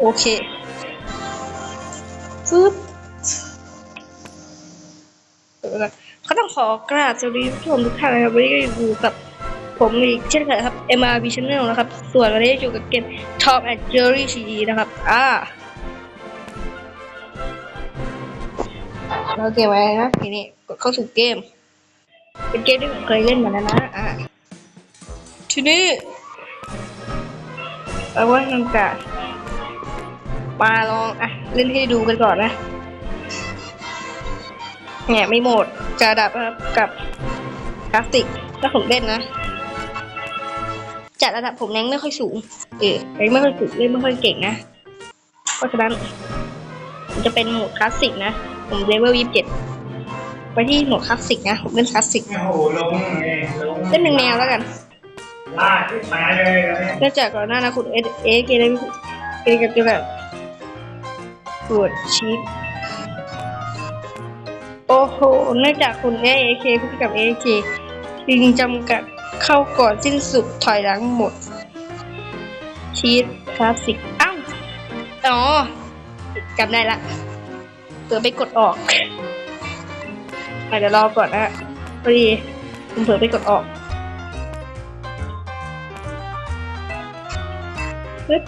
โอเคปึ๊บเขาต้องขอกราบสวัสดีผู้ชมทุกท่านนะครับวันนี้ก็อยู่กับผมอีกเช่นเคยครับ MRB Channel นะครับ ส่วนวันนี้อยู่กับเกม Top and Jerry CD นะครับ อ่าเราเกมไว้นะทีนี้กดเข้าสู่เกม เป็นเกมที่ผมเคยเล่นมาแล้วนะ อ่าทีนี้เราว่าทำการ มาลองอะเล่นให้ดูกันก่อนนะเนี่ยไม่โหมดจะดับนะครับกับกราฟิกถ้าผมเล่นนะ จัดระดับผมแรงไม่ค่อยสูง เออแรงไม่ค่อยสูงเล่นไม่ค่อยเก่งนะ เพราะฉะนั้นผมจะเป็นโหมดคลาสสิกนะ ผมเลเวลยี่สิบเจ็ดไปที่โหมดคลาสสิกนะ ผมเล่นคลาสสิกโอ้โหลงเลยลงเล่นหนึ่งแนวแล้วกันลาดที่ตายเลยนะเนี่ยเนื่องจากก่อนหน้านะคุณเอเอเกได้เกกับจะแบบ ตรวจชีตโอ้โหเนื่องจากคุณเอเอเคพูดกับเอเคจึงจำกัดเข้าก่อนสิ้นสุดถอยหลังหมด ชีตคลาสสิก อ้าวอ๋อจำได้ละเผื่อไปกดออกเดี๋ยวรอก่อนนะพอดีผมเผื่อไปกดออกปึ๊บ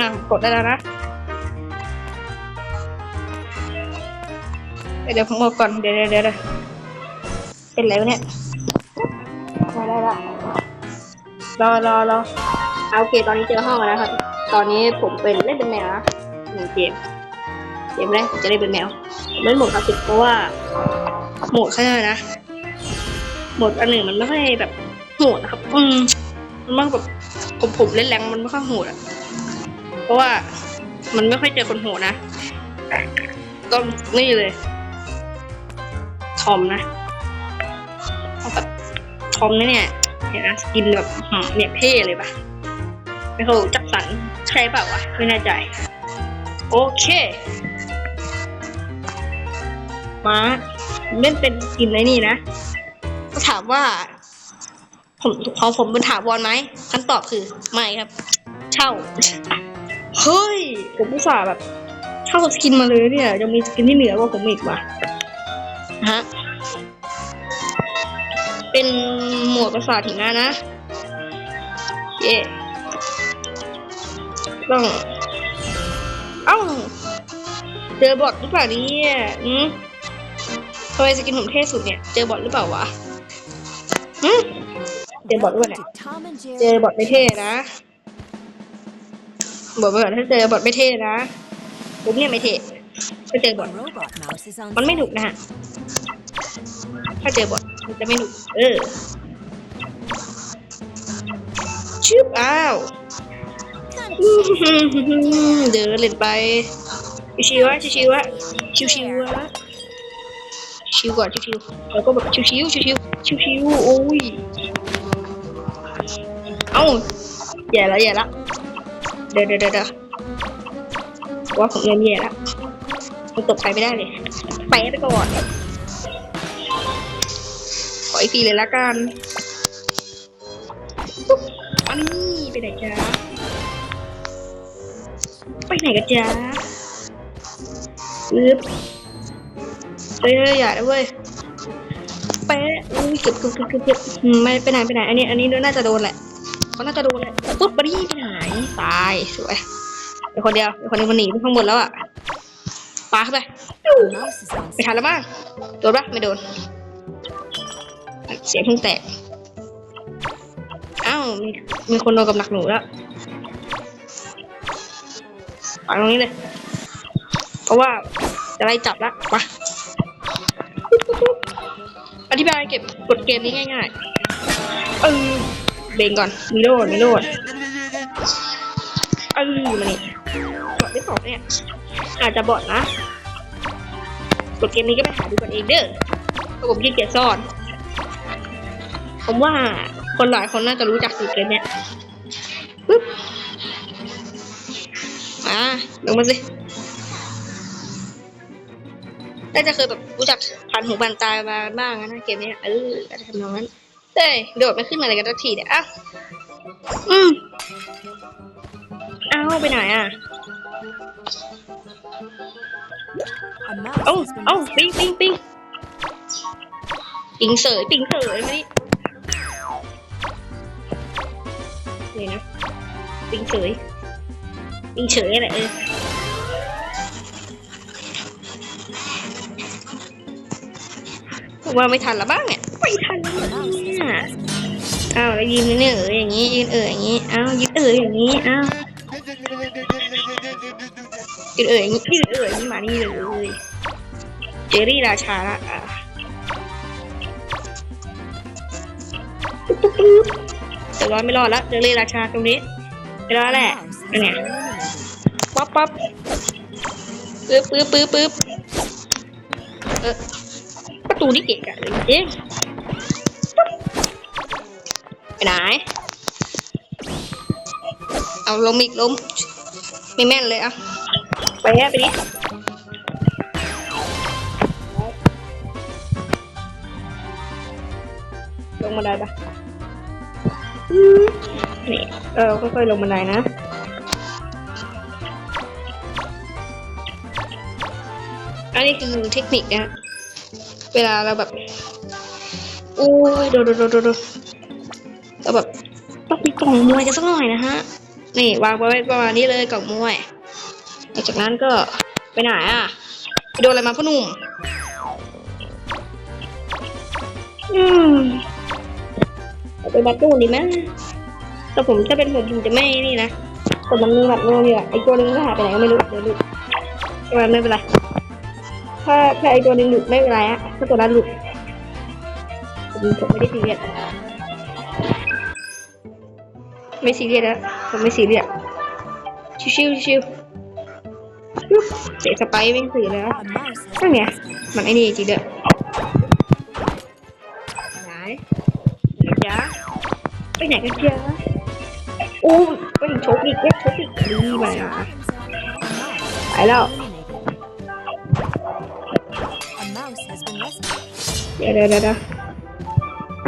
อะกดได้แล้วนะ เดี๋ยวผมเอาก่อน เดี๋ยวเดี๋ยวเดี๋ยวเป็นไรวะเนี่ยมาได้ละรอรอรอเอาโอเคตอนนี้เจอห้องแล้วครับ ตอนนี้ผมเป็นเล่นเป็นแมวนะหนึ่งเกมเกมแรกผมจะเล่นเป็นแมวผมเล่นโหมดคลาสสิกเพราะว่าโหมดเขาเรียกอะไรนะโหมดอันหนึ่งมันไม่ค่อยแบบโหดนะครับ อืมมันมากแบบผมผมเล่นแรงมันไม่ค่อยโหดอะ ราะว่ามันไม่ค่อยเจอคนโหดนะก็นี่เลยทอมนะเอาแบบทอมนะเนี่ยเห็นนะสกินแบบอื้อหือเนี่ยเท่เลยปะไม่เขาจักสันใช่เปล่าวะไม่แน่ใจ โอเคมาเล่นเป็นสกินไอ้นี่นะก็ถามว่า ผมของผมเป็นถาวรไหมคำตอบคือ ไม่ครับ เช่า เฮ้ย ผมอุตส่าห์แบบเช่าสกินมาเลยเนี่ย ยังมีสกินที่เหนือกว่าผมอีกว่ะฮะ เป็นหมวดประสาทหิมะนะ เย่ต้อง เอ้า เจอบอทหรือเปล่าเนี่ยอืมทำไมสกินผมเท่สุดเนี่ย เจอบอทหรือเปล่าวะหืมเจอบอทด้วยเนี่ย Tom and เจ Jerry อบอทไม่เท่นะ บอกไปก่อนถ้าเจอบอทไม่เท่นะผมเนี่ยไม่เท่ถ้าเจอบอท Robot Mouse is on มันไม่หนุกนะฮะ ถ้าเจอบอทมันจะไม่หนุก เออชืบอ้าว เดินเล่นไป ชิวๆวะชิวๆวะชิวๆวะชิวก่อนชิวๆแล้วก็แบบชิวๆชิวๆชิวๆโอ้ย เอ้าแย่ละแย่ละ เดี๋ยวเดี๋ยวเดี๋ยวว่าผมเริ่มแย่ละมันตกใครไม่ได้เลยไปไปก่อนขออีกทีเลยละกันปุ๊บอันนี้ไปไหนจ๊ะไปไหนกันจ๊ะอึ๊บเอ้ยอย่านะเว้ยเป๊ะอุ้ยเก็บเก็บเก็บเก็บไม่ไปไหนไปไหน อันนี้ อันนี้น่าจะโดนแหละ เขาน่าจะโดนแหละปุ๊บไปดิไปไหนตายสวยเดี๋ยวคนเดียวเดี๋ยวคนนึงมันหนีไปข้างบนแล้วอะปาเข้าไปไม่ทันแล้วมั้งโดนปะไม่โดน เสียงเพิ่งแตกอ้าวมีมีคนโดนกับหนักหนูแล้วปังตรงนี้เลย เพราะว่าจะไล่จับล้วมาอธิบายเก็บกดเกมนี้ง่ายๆเออ เบงก่อน มีโลดมีโลดเออมานี่บอดได้สองเนี่ย อาจจะบอดนะ กดเกมนี้ก็ไปหาดูกันเองเด้อระผมขี้เกียจซ่อน ผมว่าคนหลายคนน่าจะรู้จักสูตรเกมเนี้ยปึ๊บมาลงมาสิน่าจะเคยแบบรู้จักผ่านหูผ่านตามาบ้างนะเกมเนี้ยเอออาจจะทำนองนั้น เต้ยโดดไม่ขึ้นมาอะไรกันสักทีเนี่ยอ้าวอืมไปไหนอะ A mouse เอ้า has been เอ้า rescued. ปิงปิงปิงปิงเสยปิงเสยมาดินี่นะปิงเสยปิงเฉยอะไรเออผมว่าไม่ทันละบ้างเนี่ย ไม่ทันเนี่ยอ้าวแล้วยืนเนอเอออย่างนี้ยืนเอออย่างนี้อ้าวยืนเอออย่างนี้อ้าวยืนเอออย่างนี้ยืนเอออย่างนี้มานี่เลยเจอรี่ราชาละอะแต่ว่าไม่รอดละเจอรี่ราชาตรงนี้ไม่รอดแหละเป็นไง been eliminated. ป๊อปป๊อปปึ๊บปึ๊บปึ๊บปึ๊บเออประตูนี่เกะกะเลยจริง ไปไหน เอาลมอีกลมไม่แม่นเลยอะ ไปแย่ไปดิลงบันได้ปะนี่เออค่อยๆลงบันได้นะอันนี้คือเทคนิคนะ เวลาเราแบบโอ้ย โดดโดดโดด โดดเราแบบต้องมีกล่องมวยกันสักหน่อยนะฮะ นี่วางไว้ประมาณนี้เลยกล่องมวยหลังจากนั้นก็ไปไหนอะไปโดนอะไรมาพ่อหนุ่ม อืมเอาไปบัดตู้ดีไหมแต่ผมถ้าเป็นผมผมจะไม่นี่นะแต่มันมีบัดงูอยู่อะไอตัวนึงก็หายไปไหนก็ไม่รู้เดี๋ยวดูแต่ว่าไม่เป็นไรถ้าถ้าไอตัวนึงหลุดไม่เป็นไรอะถ้าตัวนั้นหลุดผมผมไม่ได้ซีเรียส ไม่ซีเรียสนะผมไม่ซีเรียสชิวๆชิวๆปึ๊บเสียสไปร์ไม่สื่อเลยนะ A mouse has นั่น been ไง rescued. มันไอ้นี่จริงเด้อไหนไหนจ๊ะไปไหนกันจ๊ะโอ้ยไปชกอีกเว้ยชกอีกดีมา A mouse ไปแล้ว eliminated. A mouse has been rescued. เดี๋ยวเดี๋ยวเดี๋ยวเดี๋ยว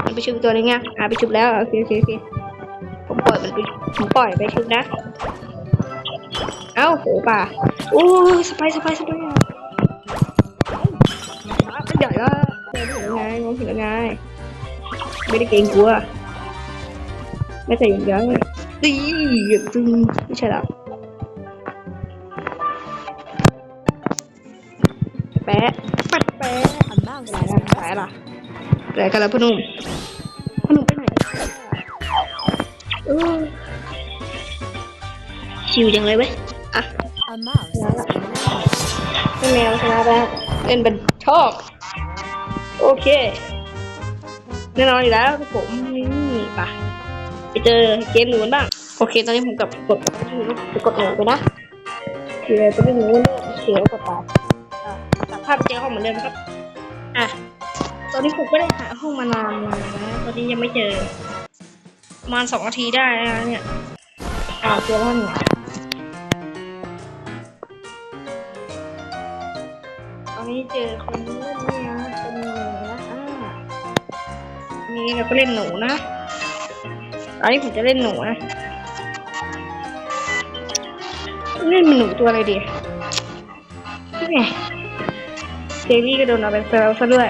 มันไปชุบตัวนึงไงอะไปชุบแล้วโอเคโอเคโอเค ผมปล่อยมันไปผมปล่อยไปชุบนะ เอ้าโหป่าโอ้สไปร์สไปร์สไปร์อะมันใหญ่ละเดี๋ยวเห็นแล้วไงมองเห็นแล้วไงไม่ได้เกรงกลัวไม่ใส่อย่างเดียวเลยตีอย่างตึงไม่ใช่แล้วแปะปัดแปะ A mouse ไหน has อะไหน rescued. ล่ะไหนกันแล้วพ่อนุ่ม ชิวจังเลยเว้ย อะ A mouse has been eliminated. เป็นแมวชนะไปแล้วเล่นเป็นชอบ โอเค แน่นอนอยู่แล้วครับผมนี่ไปะไปเจอเกมหนูกันบ้าง โอเค ตอนนี้ผมกลับกดไปกดหนูไปนะคือไปเป็นหนูเนี่ยเสียวกดตายอะตัดภาพไปเจอห้องเหมือนเดิมครับ อะ ตอนนี้ผมก็ได้หาห้องมานานแล้วนะตอนนี้ยังไม่เจอ ประมาณสองนาทีได้นะเนี่ยอ่าเจอแล้วหนึ่งตอนนี้เจอคนเล่นนี่นะเป็นหนูนะอ่าอันนี้เราก็เล่นหนูนะอันนี้ผมจะเล่นหนูนะเล่นหนูตัวอะไรดีนี่เจลี่ก็โดนเอาไปเซลซะด้วย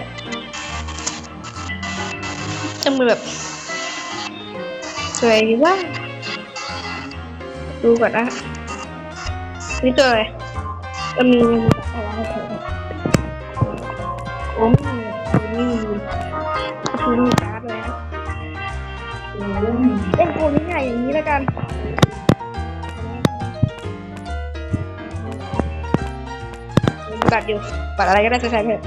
สวยดีว่าดูก่อนนะนี่ตัวอะไรก็มีมีอะไรเถอะโอ้ไม่มีไม่มีคือมีการ์ดเลยนะเล่นโกงง่ายๆอย่างนี้แล้วกันบัตรอยู่บัตรอะไรก็ได้ใส่ๆเถอะ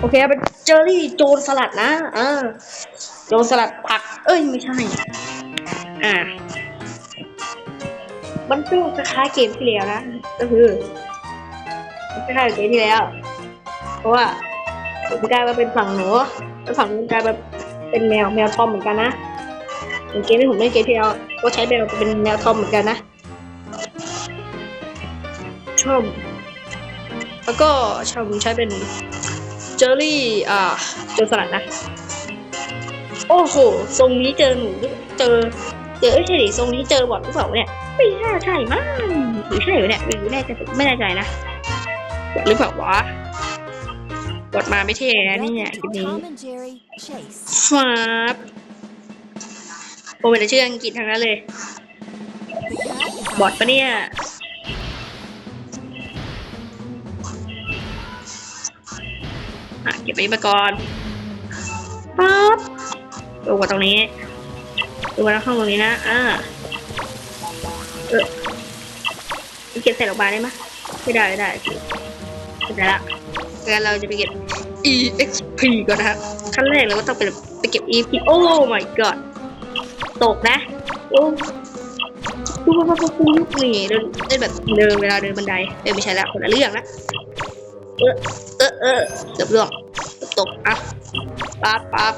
โอเคเป็นเจอรี่โจรสลัดนะอ่าโจรสลัดผัก เอ้ยไม่ใช่ อ่า มันก็คล้ายๆเกมที่แล้วนะ ก็คือคล้ายๆเกมที่แล้ว เพราะว่าผมกลายมาเป็นฝั่งหนูแล้วฝั่งนู้นกลายมาเป็นแมวแมวทอมเหมือนกันนะเหมือนเกมที่ผมเล่นเกมที่แล้วก็ใช้แมวเป็นแมวทอมเหมือนกันนะชอบแล้วก็ชอบใช้เป็นเจอรี่อ่าโจรสลัดนะ โอ้โห ทรงนี้เจอหนูเจอ เจอเอ้ยใช่ดิทรงนี้เจอบ่อยหรือเปล่าเนี่ยไม่น่าใช่มั้งหรือใช่เหรอเนี่ยไม่รู้แน่ใจไม่แน่ใจนะบอดหรือเปล่าวะบอดมาไม่เท่นะเนี่ยคลิป Welcome to นี้ Tom and Jerry Chase. ฟ้าบโอ้เป็นแต่ชื่ออังกฤษทั้งนั้นเลย The cat is บอดปะเนี่ยอะเก็บไปมาก่อนปั๊บลงมาตรงนี้ ลงมาแล้วข้างตรงนี้นะอ่าเออเก็บใส่ลงมาได้ไหมไม่ได้ไม่ได้เก็บได้ละงั้นเราจะไปเก็บ EXP ก่อนนะครับขั้นแรกเราก็ต้องไปไปเก็บ EXP โอ้ my god ตกนะ โอ้ปุ๊บปุ๊บปุ๊บนี่เดินเดินแบบเดินเวลาเดินบันไดเดินไม่ใช่ละคนละเรื่องละเออเออเออเกือบล่วงเกือบตกอะปั๊บปั๊บ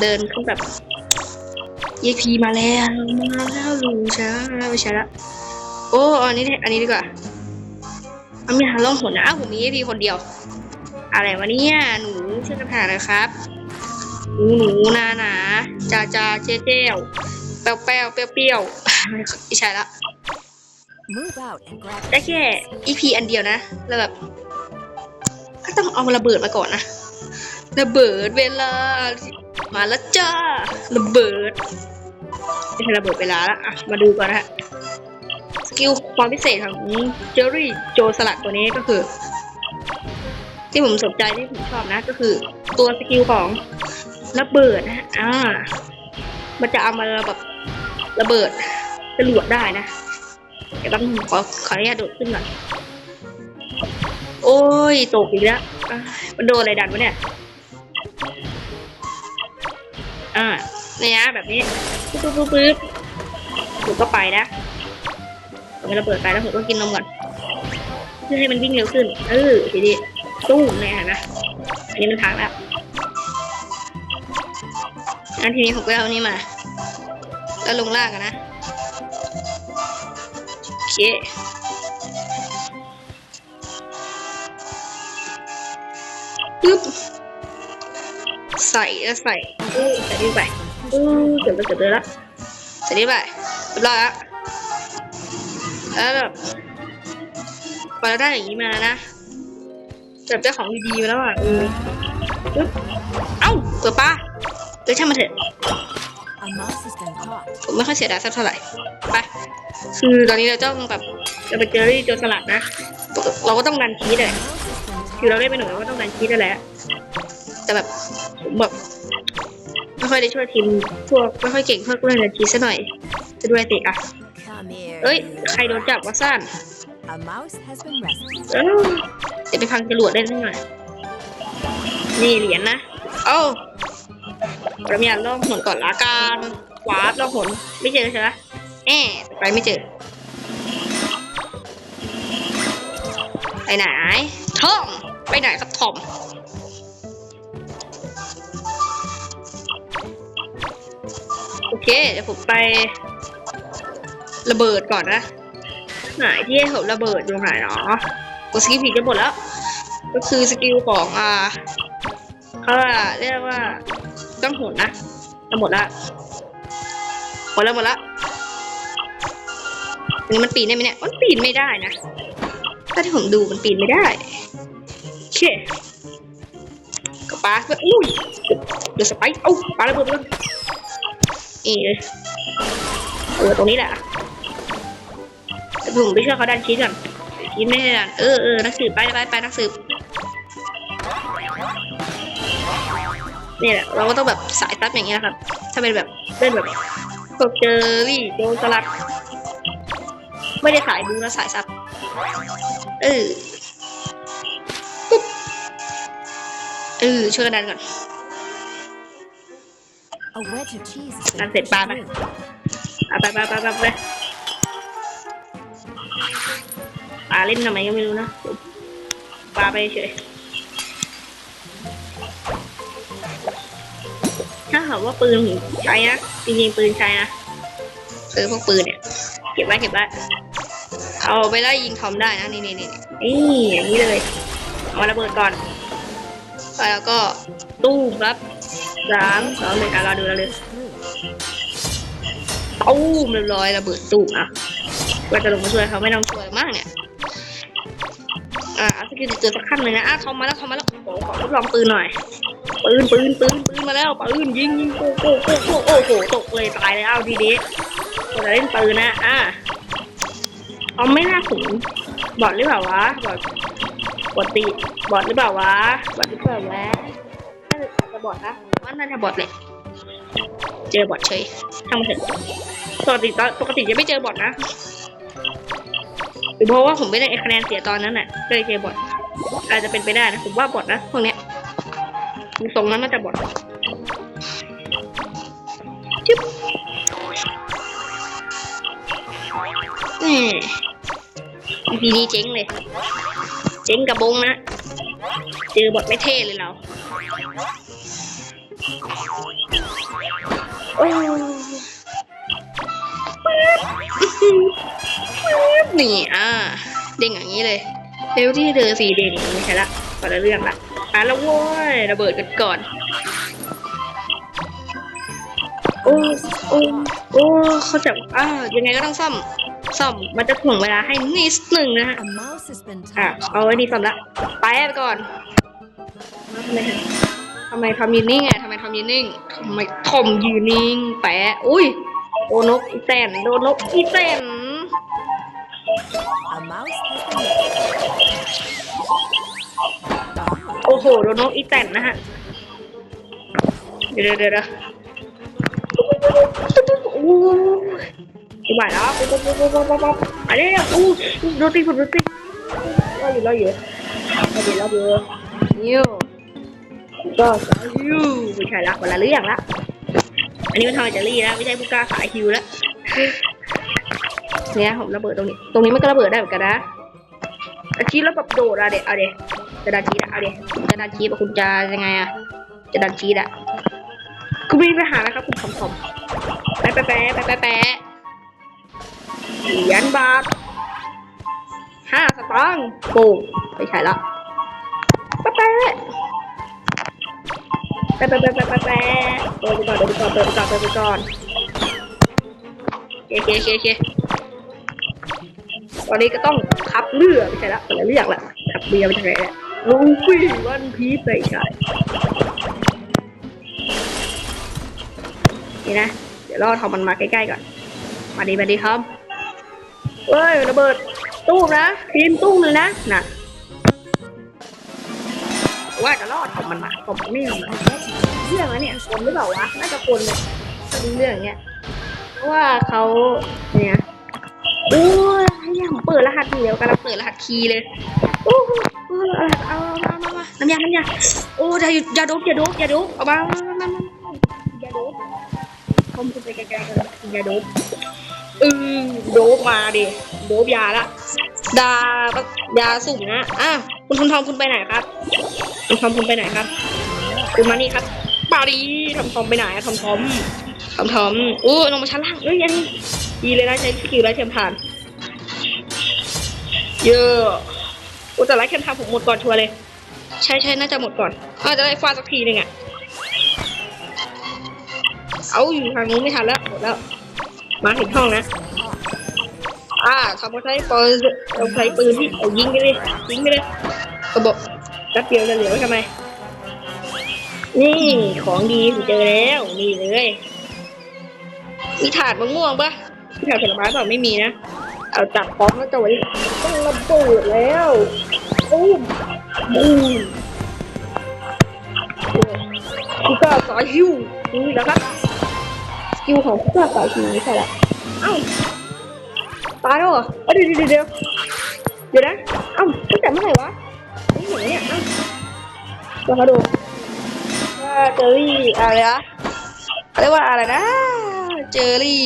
เดินขึ้นแบบ EXP มาแล้วมาแล้วลุงช้าไม่ใช่ละโอ้อันนี้อันนี้ดีกว่ามันมีทางล่องหนนะอ้าวผมมี EXP คนเดียว อะไรวะเนี่ยหนูช่วยกันหาหนะครับหนูหนูนาหนาจาจาเจ๊เจ้วแป้วแป้วเปรี้ยวเปรี้ยวไม่ใช่ละ Move out and grab ได้แค่ EP อันเดียวนะ แล้วแบบก็ต้องเอาระเบิดมาก่อนนะระเบิดเวลา มาแล้วจ้าระเบิดไม่ใช่ระเบิดเวลาละอะมาดูก่อนนะฮะสกิลความพิเศษของเจอรี่โจสลัดตัวนี้ก็คือ ที่ผมสนใจที่ผมชอบนะ ก็คือ ตัวสกิลของระเบิดนะฮะอ่า มันจะเอามาแบบระเบิดจรวดได้นะเดี๋ยวแป๊บนึงขอขออนุญาตโดดขึ้นก่อนโอ้ยตกอีกแล้วมันโดนอะไรดันวะเนี่ย อ่าเนี่ยนะแบบนี้ปึ๊บปึ๊บปึ๊บปึ๊บผมก็ไปนะผมระเบิดไปแล้วผมก็กินนมก่อนเพื่อให้มันวิ่งเร็วขึ้น เออทีนี้ตู้มเลยนไหมอันนี้มันทางแล้วงั้นทีนี้ผมก็เอาอันนี้มา แล้วลงล่างกันนะโอเคปึ๊บใส่แล้วใส่ ส่นี่ไปเกือบจะเกือบเลยละใส่นี่ไปเรียบร้อยละแล้วแบบพอเราได้อย่างนี้มานะแบบได้าของดีๆมาแล้วอะเออเอ้าเปิดปลาเดี๋ยวช่างมันเถอะผมไม่ค่อยเสียดายสักเท่าไหร่ไปคือตอนนี้เราต้องแบบจะไปเจอรี่โจรสลัดนะ เราก็ต้องดันชีสเลยคือเราได้ไปหน่อยเราก็ต้องดันชีสนั่นแหละแต่แบบผมแบบ ค่อยได้ช่วยทีมพวกไม่ค่อยเก่งพวกเรื่องดันชีสซะหน่อย จะด้วยติอะ Come here. เอ้ย you ใครโดนจับวะซ่าน A mouse has been rescued. เอ้าเดี๋ยวไปพังจรวดได้สักหน่อย นี่เหรียญนะเอ้าเราอยากลองหนก่อนละกันวาร์ปลองหนไม่เจอใช่ไหมแอบไปไม่เจอไปไหนทอมไปไหนครับทอม เคเดี๋ยวผมไประเบิดก่อนนะไหนที่ให้ผมระเบิดอยู่ไหนเนาะกดสกิลผิดจะหมดแล้ว ก็คือสกิลของอ่าเขาเรียกว่าต้องหนนะจะหมดละหมดแล้วหมดละนนี้มันปีนได้ไหมเนี่ย มันปีนไม่ได้นะถ้าที่ผมดูมันปีนไม่ได้โอเคก็ปาไปอุ้ยเดี๋ยวสไปเอ้าปาระเบิดเลย นี่เลยเออตรงนี้แหละแต่ผมไปช่วยเขาดันชีสก่อนชีสไม่ได้ดันเออเออนักสืบไปไปไปนักสืบนี่แหละเราก็ต้องแบบสายซับอย่างนี้นะครับ ถ้าเป็นแบบเล่นแบบพวกเจอรี่โจรสลัด ไม่ได้สายบูนะสายซับเออปุ๊บเออช่วยกันดันก่อน A wedge of cheese has been That's it, pushed Baba. through. อะไปไปไปไปไปปาเล่นทำไมก็ไม่รู้นะปาไปเฉยถ้าหากว่าปืนผมใช้นะจริงๆปืนใช้นะคือพวกปืนเนี่ยเก็บไว้เก็บไว้เอาไปไล่ยิงทอมได้นะนี่นี่นี่นี่อย่างนี้เลยเอามาระเบิดก่อนแล้วก็ตู้มครับ สามสองหนึ่งอะรอดูเราเลย Pushed through. ตู้มเรียบร้อยระเบิดตู้มอะว่าจะลงมาช่วยเขาไม่ต้องช่วยมากเนี่ยอ่าเอาสกิลติดตัวสักขั้นเลยนะอะทอมมาแล้วทอมมาแล้วขอขอทดลองปืนหน่อยปืนปืนปืนปืนมาแล้วปืนยิงยิงโก้โก้โก้โก้โอ้โหตกเลยตายเลยเอาดีดีคนจะเล่นปืนนะอะเอาไม่น่าถึงบอดหรือเปล่าวะบอดปกติบอดหรือเปล่าวะบอดหรือเปล่าวะน่าจะบอดนะ ว่าน่าจะบอดเลยเจอบอดเฉยทำเถอะปกติตอนปกติจะไม่เจอบอดนะหรือเพราะว่าผมไม่ได้คะแนนเสียตอนนั้นน่ะเลยเจอบอดอาจจะเป็นไปได้นะผมว่าบอดนะพวกเนี้ยตรงนั้นน่าจะบอดจึ๊บนี่ EP นี้เจ๊งเลย เจ๊งกับบงนะ เจอบอดไม่เท่เลยเรา โอ้ยนี่อ่า เด้งอย่างนี้เลยเร็วที่เธอสีเด้งไม่ใช่ละพอละเรื่องละอะแล้วโว้ยระเบิดกันก่อนโอ้โอ้โอ้เขาจะอ่ายังไงก็ต้องซ่อมซ่อมมันจะถ่วงเวลาให้นิดหนึ่งนะฮะ A mouse has been อะ touched. เอาไว้นี่ซ่อมละไปไปก่อนทำไม ทำไมทำยืนนิ่งอะทำไมทำยืนนิ่งทำไมทอมยืนนิ่งแปะอุ้ยโดนนกอีแตนโดนนกอีแตนโอ้โหโดนนกอีแตนนะฮะเดี๋ยวเดี๋ยวเดี๋ยวเดี๋ยวโอ้ยไม่ไหวแล้วปุ๊บปุ๊บปุ๊บปุ๊บปุ๊บปุ๊บไปเร็วอู้โดนตีผมดนตีรออยู่รออยู่รออยู่รออยู่นิ้ว ก็สายฮิวไม่ใช่ละคนละเรื่องละอันนี้มันทำมาจากลี่แล้วไม่ใช่ผู้กล้าสายฮิวล้วเนี่ยผมระเบิดตรงนี้ ตรงนี้มันก็ระเบิดได้เหมือนกันนะอาชีพแล้วแบบโดดอะเด็เอาเด็จะดันชีดอะเอาเด็จะดันชีดอะคุณจะยังไงอะจะดันชีดอะคุณมีปัญหาแล้วครับคุณคอมคมไปไปไปไปไปไปเหรียญบาทห้าสตางค์โป่งไม่ใช่ละไปไป ไปไปไปไปไปไปเดินไปก่อนเดินไปก่อนเดินไปก่อนเดินไปก่อนโอเคโอเคโอเคตอนนี้ก็ต้องขับเรือไม่ใช่ละคนละเรื่องละขับเรือไปทางไหนเนี่ยลูฟี่วันพีซไปใช่นี่นะ เดี๋ยวรอทอมมันมาใกล้ๆก่อน มาดีมาดีครับเฮ้ยระเบิดตู้นะทีมตู้มเลยนะน่ะ ว่าจะรอดทอมมันมาทอมมันไม่มาเรื่องแล้วเนี่ยคนหรือเปล่าวะน่าจะคนเลยเรื่องอย่างเงี้ยเพราะว่าเขาเนี่ยโอ้ยให้เนี่ยผมเปิดรหัสเดี๋ยวกำลังเปิดรหัสคีย์เลยโอ้โหเออเอาเอามามามาน้ำยาน้ำยาโอ้ยอย่าอย่าดบอย่าดบอย่าดบเอามามามามาอย่าดบคอมคุณไปไกลๆกันอย่าดบเออโดบมาดิโดบยาละดายาสุ่มนะอะ คุณทอมทอมคุณไปไหนครับ คุณทอมคุณไปไหนครับ คุณมานี่ครับปาดีทอมทอมไปไหนอะทอมทอมทอมทอมโอ้ลงมาชั้นล่างเอ้ยอันนี้ดีเลยนะใช้สกิลไรเทียมทาน เยอะโอ้แต่ไลท์เทียมทานผมหมดก่อนชัวร์เลย ใช่ใช่น่าจะหมดก่อนอาจจะได้ฟาดสักทีหนึ่งอะเอาอยู่ทางนู้นไม่ทันแล้วหมดแล้ว มาถึงห้องนะอ่าทำมาใช้ปืนเราใช้ปืนที่เอายิงไปเลยยิงไปเลย กระบอกจับเดียวจะเหลือไว้ทำไม นี่ของดีผมเจอแล้วนี่เลย มีถาดมะม่วงปะมีถาดผลไม้เปล่าไม่มีนะ เอาจับพร้อมแล้วจะไว้ต้องระเบิดแล้วตูมบูมคุก้าสายฮิวนี่และครับสกิลของคุก้าสายฮิวไม่ใช่ละเอ้าตายแล้วเหรอเอ้ยเดี๋ยวเดี๋ยวเดี๋ยวเดี๋ยวนะเอ้าตั้งแต่เมื่อไหร่วะ เดี๋ยวมาดูว่าเจอรี่อะไรนะเรียกว่าอะไรนะ เจอรี่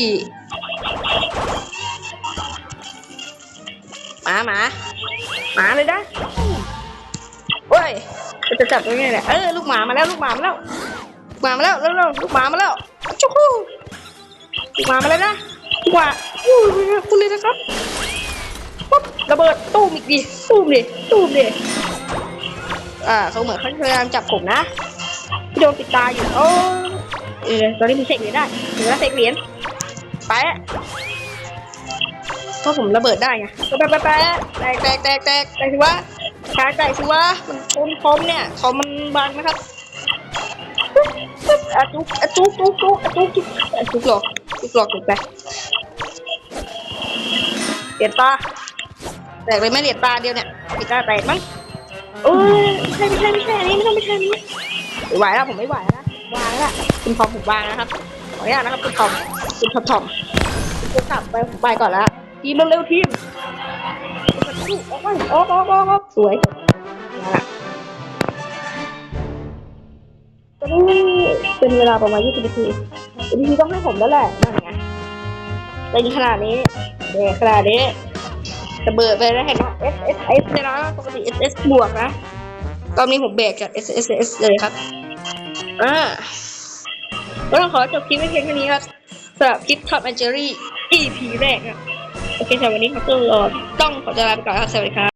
หมาหมาหมาเลยนะโอ้ยจะจับได้ไงเนี่ยเออลูกหมามาแล้วลูกหมามาแล้วลูกหมามาแล้วเร็วๆลูกหมามาแล้วจุ๊กลูกหมามาแล้วนะลูกหมาอู้คุณเลยนะครับปุ๊บระเบิดตู้มอีกดิตู้มดิตู้มดิ อ่าเขาเหมือนเขาพยายามจับผมนะพี่โดนปิดตาอยู่โอ้เออตอนนี้มีเสกเหรียญได้ถึงแล้วเสกเหรียญไปเพราะผมระเบิดได้ไงแปะแปะแปะแตกแตกแตกแตกแตกสิวะแตกแตกสิวะมันคมคมเนี่ยคอมมันบางนะครับอะจุกอะจุกจุกจุกอะจุกจุกอะจุกหลอกจุกหลอกจุกไปเดียดตาแตกเลยไหม่เดียดตาเดียวเนี่ยปิดตาแตกมั้ง เออไม่ใช่ไม่ใช่ไม่ใช่อันนี้ไม่ต้องไม่ใช่อันนี้ไม่ไหวแล้วผมไม่ไหวแล้วนะวางแล้วคุณคอมผมวางนะครับขออนุญาตนะครับคุณคอมคุณทอมทอมคุณกลับไปผมไปก่อนแล้วทีมเร็วๆทีมออกไปออกออกออกออกสวยมาละตอนนี้เป็นเวลาประมาณ20นาที20นาทีต้องให้ผมแล้วแหละนั่นไงเป็นขนาดนี้เด็กขนาดนี้ ระเบิดไปแล้วเห็นไหม S S S เนี่ยนะปกติ S S บวกนะ ตอนนี้ผมเบรกจาก S S S เลยครับ อ่าก็ต้องขอจบคลิปไว้เพียงเท่านี้ครับสำหรับคลิปท็อปแอนเจอรี่ EP แรกนะโอเคสำหรับวันนี้ครับก็ต้องขอจะลาไปก่อนครับ สวัสดีครับ